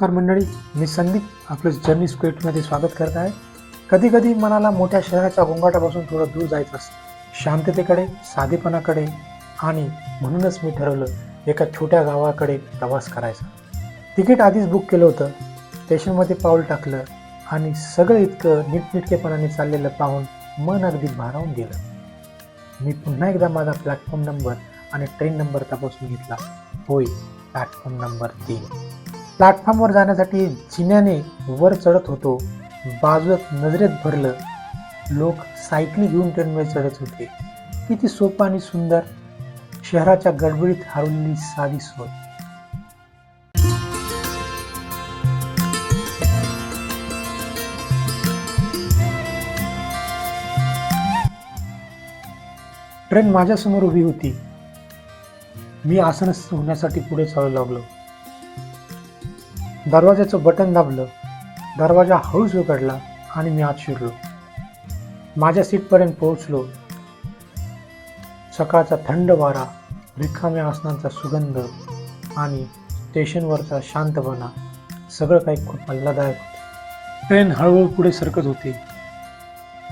नमस्कार मंडळी मी संदीप आपलं जर्नी स्क्वेटमध्ये स्वागत करत आहे. कधी कधी मनाला मोठ्या शहराच्या गोंगाटापासून थोडं दूर जायचं असतं. शांततेकडे साधेपणाकडे आणि म्हणूनच मी ठरवलं एका छोट्या गावाकडे प्रवास करायचा. तिकीट आधीच बुक केलं होतं. स्टेशनमध्ये पाऊल टाकलं आणि सगळं इतकं नीटनिटकेपणाने चाललेलं पाहून मन अगदी भारावून गेलं. मी पुन्हा एकदा माझा प्लॅटफॉर्म नंबर आणि ट्रेन नंबर तपासून घेतला. होय प्लॅटफॉर्म नंबर तीन. प्लॅटफॉर्मवर जाण्यासाठी जिन्याने वर चढत होतो बाजूत नजरेत भरलं लोक सायकली घेऊन ट्रेनमध्ये चढत होते. किती सोपं आणि सुंदर. शहराच्या गडबडीत हरवलेली साधी सोय. ट्रेन माझ्यासमोर उभी होती. मी आसनस्थ होण्यासाठी पुढे चालू लागलो. दरवाजाचं बटन दाबलं. दरवाजा हळूच उघडला आणि मी आत शिरलो. माझ्या सीटपर्यंत पोहोचलो. सकाळचा थंड वारा रिकाम्या आसनांचा सुगंध आणि स्टेशनवरचा शांतपणा सगळं काही खूप आल्हादायक होतं. ट्रेन हळूहळू पुढे सरकत होती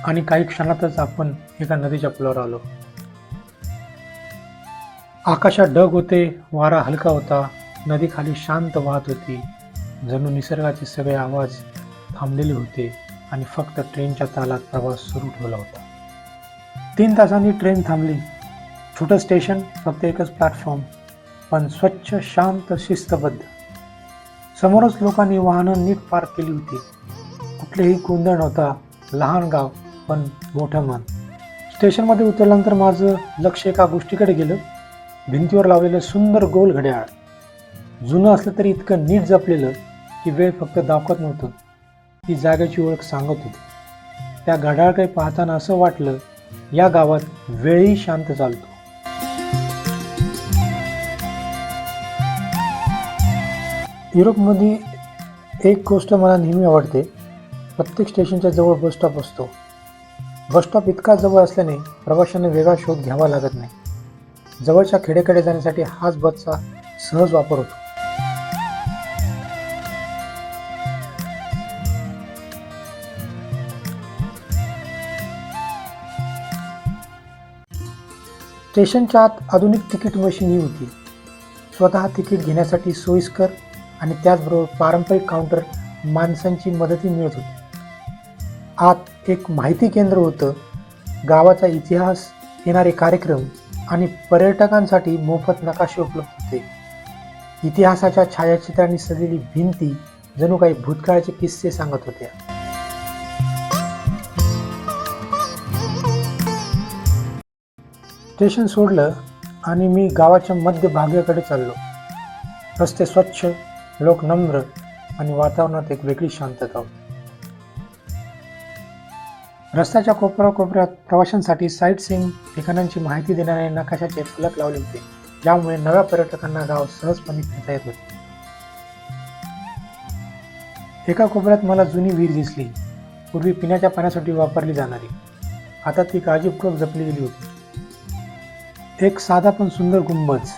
आणि काही क्षणातच आपण एका नदीच्या पुलावर आलो. आकाशात ढग होते वारा हलका होता नदीखाली शांत वाहत होती. जणू निसर्गाचे सगळे आवाज थांबलेले होते आणि फक्त ट्रेनच्या तालात प्रवास सुरू ठेवला होता. तीन तासांनी ट्रेन थांबली. छोटं स्टेशन फक्त एकच प्लॅटफॉर्म पण स्वच्छ शांत शिस्तबद्ध. समोरच लोकांनी वाहनं नीट पार्क केली होती. कुठलेही गोंधळ नव्हता लहान गाव पण मोठं मन. स्टेशनमध्ये उतरल्यानंतर माझं लक्ष एका गोष्टीकडे गेलं. भिंतीवर लावलेलं सुंदर गोल घड्याळ. जुनं असलं तरी इतकं नीट जपलेलं की वेळ फक्त दाखवत नव्हतं. ती जागेची ओळख सांगत होती. त्या घड्याळकडे पाहताना असं वाटलं या गावात वेळही शांत चालतो. युरोपमध्ये एक गोष्ट मला नेहमी आवडते प्रत्येक स्टेशनच्या जवळ बस स्टॉप असतो. बस स्टॉप इतका जवळ असल्याने प्रवाशांना वेगळा शोध घ्यावा लागत नाही. जवळच्या खेडेकडे जाण्यासाठी हाच बसचा सहज वापर होतो. स्टेशनच्या आत आधुनिक तिकीट मशीनही होती. स्वतः तिकीट घेण्यासाठी सोयीस्कर आणि त्याचबरोबर पारंपरिक काउंटर माणसांची मदती मिळत होती. आत एक माहिती केंद्र होतं. गावाचा इतिहास येणारे कार्यक्रम आणि पर्यटकांसाठी मोफत नकाशे उपलब्ध होते. इतिहासाच्या छायाचित्रांनी सजलेली भिंती जणू काही भूतकाळाचे किस्से सांगत होत्या. स्टेशन सोडलं आणि मी गावाच्या मध्यभागाकडे चाललो. रस्ते स्वच्छ लोक नम्र आणि वातावरणात एक वेगळी शांतता होती. रस्त्याच्या कोपऱ्या कोपऱ्यात प्रवाशांसाठी साईट सीन ठिकाणांची माहिती देणारे नकाशाचे फलक लावले होते. ज्यामुळे नव्या पर्यटकांना गाव सहजपणे फिरता येत होते. एका कोपऱ्यात मला जुनी विहीर दिसली. पूर्वी पिण्याच्या पाण्यासाठी वापरली जाणारी. आता ती काळजीपूर्वक जपली गेली होती. एक साधा पण सुंदर गुंबज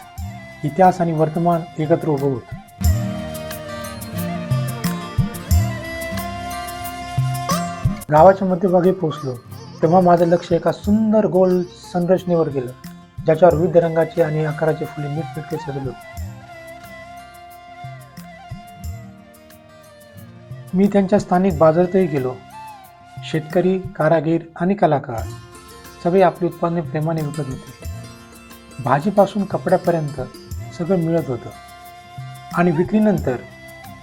इतिहास आणि वर्तमान एकत्र उभं होतं. गावाच्या मध्यभागी पोहोचलो तेव्हा माझं लक्ष एका सुंदर गोल संरचनेवर गेलं ज्याच्यावर विविध रंगाची आणि आकाराची फुले नीटनेटके सजले मी त्यांच्या स्थानिक बाजारातही गेलो. शेतकरी कारागीर आणि कलाकार सगळे आपली उत्पादने प्रेमाने विकत होते भाजीपासून कपड्यापर्यंत सगळं मिळत होतं. आणि विक्रीनंतर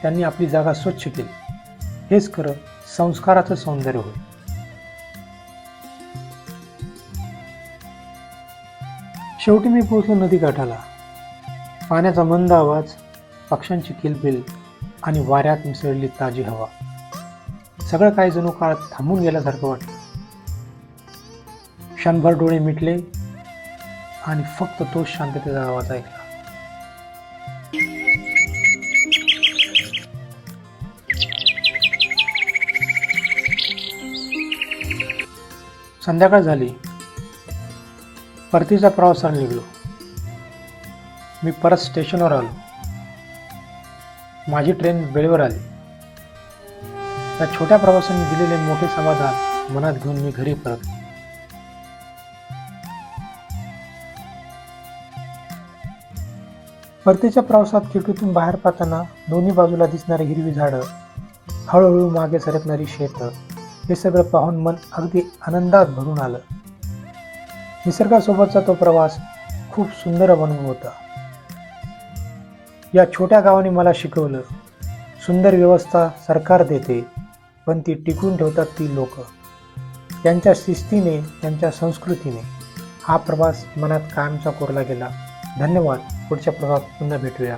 त्यांनी आपली जागा स्वच्छ केली. हेच खरं संस्काराचं सौंदर्य होय शेवटी मी पोहोचलो नदीकाठाला. पाण्याचा मंद आवाज पक्ष्यांची किलबिल आणि वाऱ्यात मिसळली ताजी हवा. सगळं काही जणू काळ थांबून गेल्यासारखं वाटलं. क्षणभर डोळे मिटले आणि फक्त तोच शांततेचा आवाज ऐकला. संध्याकाळ झाली. परतीचा प्रवासाला निघलो. मी परत स्टेशनवर आलो. माझी ट्रेन वेळेवर आली. त्या छोट्या प्रवासाने दिलेले मोठे समाधान मनात घेऊन मी घरी परतलो. परतीच्या प्रवासात खिडकीतून बाहेर पाहताना दोन्ही बाजूला दिसणारी हिरवी झाडं हळूहळू मागे सरकणारी शेतं हे सगळं पाहून मन अगदी आनंदात भरून आलं. निसर्गासोबतचा तो प्रवास खूप सुंदर अनुभव होता. या छोट्या गावाने मला शिकवलं सुंदर व्यवस्था सरकार देते पण ती टिकून ठेवतात ती लोक. त्यांच्या शिस्तीने त्यांच्या संस्कृतीने हा प्रवास मनात कायमचा कोरला गेला. धन्यवाद. पुढच्या प्रभागात पुन्हा भेटूया.